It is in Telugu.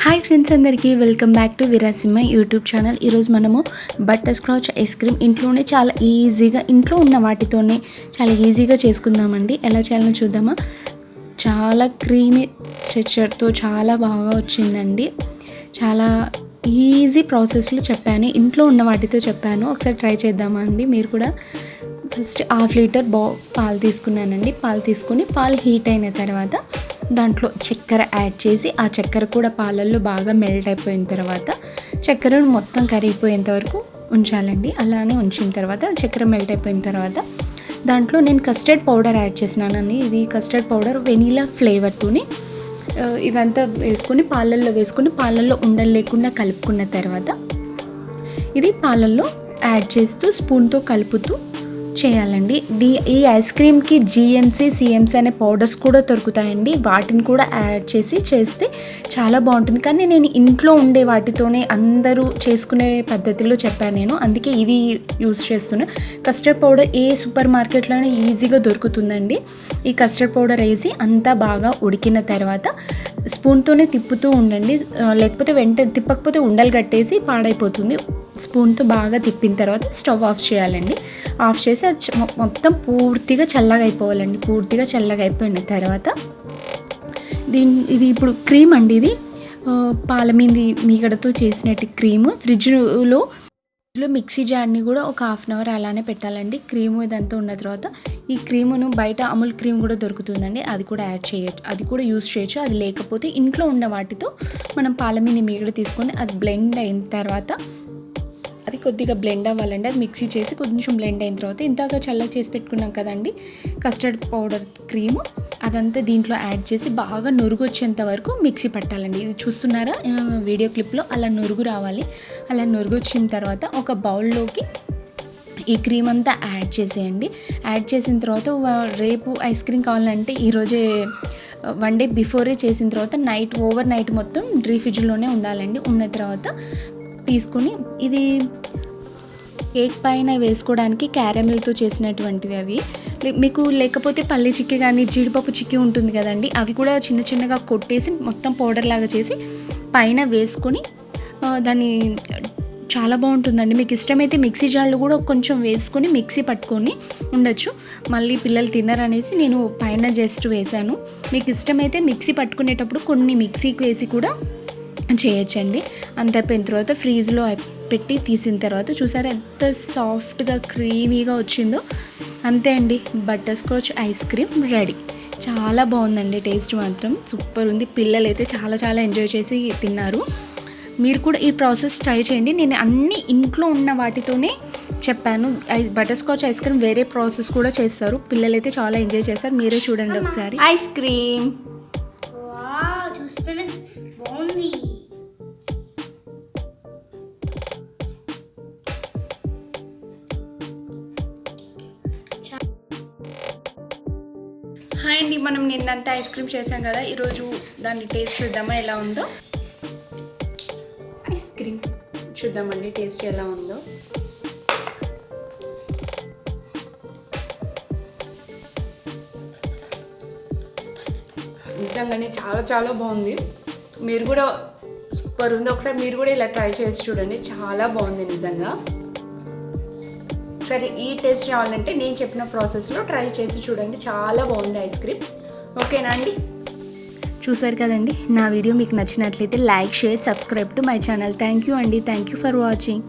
హాయ్ ఫ్రెండ్స్ అందరికీ welcome back to Veerasimha YouTube channel ఈరోజు మనము బటర్ స్క్రాచ్ ఐస్ క్రీమ్ ఇంట్లోనే చాలా ఈజీగా ఇంట్లో ఉన్న వాటితోనే చాలా ఈజీగా చేసుకుందామండి. ఎలా చేయాలో చూద్దామా? చాలా క్రీమీ స్ట్రెచర్తో చాలా బాగా వచ్చిందండి. చాలా ఈజీ ప్రాసెస్లో చెప్పాను ఇంట్లో ఉన్న వాటితో చెప్పాను. ఒకసారి ట్రై చేద్దామా అండి? మీరు కూడా ఫస్ట్ హాఫ్ లీటర్ బా పాలు తీసుకున్నానండి. పాలు తీసుకుని పాలు హీట్ అయిన తర్వాత దాంట్లో చక్కెర యాడ్ చేసి ఆ చక్కెర కూడా పాలల్లో బాగా మెల్ట్ అయిపోయిన తర్వాత చక్కెరను మొత్తం కరిగిపోయేంత వరకు ఉంచాలండి. అలానే ఉంచిన తర్వాత చక్కెర మెల్ట్ అయిపోయిన తర్వాత దాంట్లో నేను కస్టర్డ్ పౌడర్ యాడ్ చేసినానండి. ఇది కస్టర్డ్ పౌడర్ వెనీలా ఫ్లేవర్తోని ఇదంతా వేసుకొని పాలల్లో వేసుకొని పాలల్లో ఉండలు లేకుండా కలుపుకున్న తర్వాత ఇది పాలల్లో యాడ్ చేస్తూ స్పూన్తో కలుపుతూ చేయాలండి. దీ ఈ ఐస్ క్రీమ్కి జిఎంసీ సిఎంసీ అనే పౌడర్స్ కూడా దొరుకుతాయండి. వాటిని కూడా యాడ్ చేసి చేస్తే చాలా బాగుంటుంది. కానీ నేను ఇంట్లో ఉండే వాటితోనే అందరూ చేసుకునే పద్ధతిలో చెప్పాను నేను. అందుకే ఇవి యూస్ చేస్తున్నా. కస్టర్డ్ పౌడర్ ఏ సూపర్ మార్కెట్లోనే ఈజీగా దొరుకుతుందండి. ఈ కస్టర్డ్ పౌడర్ వేసి అంతా బాగా ఉడికిన తర్వాత స్పూన్తోనే తిప్పుతూ ఉండండి. లేకపోతే వెంట తిప్పకపోతే ఉండలు కట్టేసి పాడైపోతుంది. స్పూన్తో బాగా తిప్పిన తర్వాత స్టవ్ ఆఫ్ చేయాలండి. ఆఫ్ చేసి అది మొత్తం పూర్తిగా చల్లగా అయిపోవాలండి. పూర్తిగా చల్లగా అయిపోయిన తర్వాత దీని ఇది ఇప్పుడు క్రీమ్ అండి ఇది. ఆ, పాల మీది మీగడతో చేసినట్టు క్రీమ్. ఫ్రిడ్జ్లో ఫ్రిడ్జ్లో మిక్సీ జార్ని కూడా ఒక హాఫ్ అన్ అవర్ అలానే పెట్టాలండి. క్రీమ్ ఇదంతా ఉన్న తర్వాత ఈ క్రీమును బయట అమూల్ క్రీమ్ కూడా దొరుకుతుందండి. అది కూడా యాడ్ చేయొచ్చు. అది కూడా యూస్ చేయొచ్చు. అది లేకపోతే ఇంట్లో ఉన్న వాటితో మనం పాల మీద మీగడ తీసుకొని అది బ్లెండ్ అయిన తర్వాత అది కొద్దిగా బ్లెండ్ అవ్వాలండి. అది మిక్సీ చేసి కొంచెం బ్లెండ్ అయిన తర్వాత ఇందాక చల్లగా చేసి పెట్టుకున్నాం కదండి కస్టర్డ్ పౌడర్ క్రీమ్ అదంతా దీంట్లో యాడ్ చేసి బాగా నురుగు వచ్చేంత వరకు మిక్సీ పట్టాలండి. ఇది చూస్తున్నారా? వీడియో క్లిప్లో అలా నురుగు రావాలి. అలా నురుగు వచ్చిన తర్వాత ఒక బౌల్లోకి ఈ క్రీమ్ అంతా యాడ్ చేసేయండి. యాడ్ చేసిన తర్వాత రేపు ఐస్ క్రీమ్ కావాలంటే ఈరోజే వన్ డే బిఫోరే చేసిన తర్వాత నైట్ ఓవర్ నైట్ మొత్తం డ్రీ ఫ్రిడ్జ్లోనే ఉండాలండి. ఉన్న తర్వాత తీసుకొని ఇది కేక్ పైన వేసుకోవడానికి క్యారమిల్తో చేసినటువంటివి అవి. లే- మీకు లేకపోతే పల్లి చిక్కి కానీ జీడిపప్పు చిక్కి ఉంటుంది కదండి అవి కూడా చిన్న చిన్నగా కొట్టేసి మొత్తం పౌడర్ లాగా చేసి పైన వేసుకొని దాన్ని చాలా బాగుంటుందండి. మీకు ఇష్టమైతే మిక్సీ జార్లు కూడా కొంచెం వేసుకొని మిక్సీ పట్టుకొని ఉండొచ్చు. మళ్ళీ పిల్లలు తినరనేసి నేను పైన జస్ట్ వేశాను. మీకు ఇష్టమైతే మిక్సీ పట్టుకునేటప్పుడు కొన్ని మిక్సీకి వేసి కూడా చేయొచ్చండి. అంత అయిపోయిన తర్వాత ఫ్రీజ్లో పెట్టి తీసిన తర్వాత చూసారా ఎంత సాఫ్ట్గా క్రీమీగా వచ్చిందో. అంతే అండి. Butter scotch ice cream ready. చాలా బాగుందండి టేస్ట్ మాత్రం. సూపర్ ఉంది. పిల్లలు అయితే చాలా చాలా ఎంజాయ్ చేసి తిన్నారు. మీరు కూడా ఈ ప్రాసెస్ ట్రై చేయండి. నేను అన్ని ఇంట్లో ఉన్న వాటితోనే చెప్పాను. ఐ- బటర్ స్కాచ్ ఐస్ క్రీమ్ వేరే ప్రాసెస్ కూడా చేస్తారు. పిల్లలైతే చాలా ఎంజాయ్ చేస్తారు మీరే చూడండి ఒకసారి. Ice cream. బాగుంది. హాయ్ అండి మనం నిన్నంతా ఐస్ క్రీమ్ చేసాం కదా ఈరోజు దాన్ని టేస్ట్ చూద్దామా ఎలా ఉందో? Ice cream. చూద్దామండి టేస్ట్ ఎలా ఉందో. నిజంగానే చాలా చాలా బాగుంది. మీరు కూడా సూపర్ ఉంది. ఒకసారి మీరు కూడా ఇలా ట్రై చేసి చూడండి. చాలా బాగుంది నిజంగా. సరే ఈ టేస్ట్ రావాలంటే నేను చెప్పిన ప్రాసెస్లో ట్రై చేసి చూడండి. చాలా బాగుంది ఐస్ క్రీమ్. ఓకేనా అండి? చూసారు కదండి? నా వీడియో మీకు నచ్చినట్లయితే like share subscribe to my channel. Thank you అండి. Thank you for watching.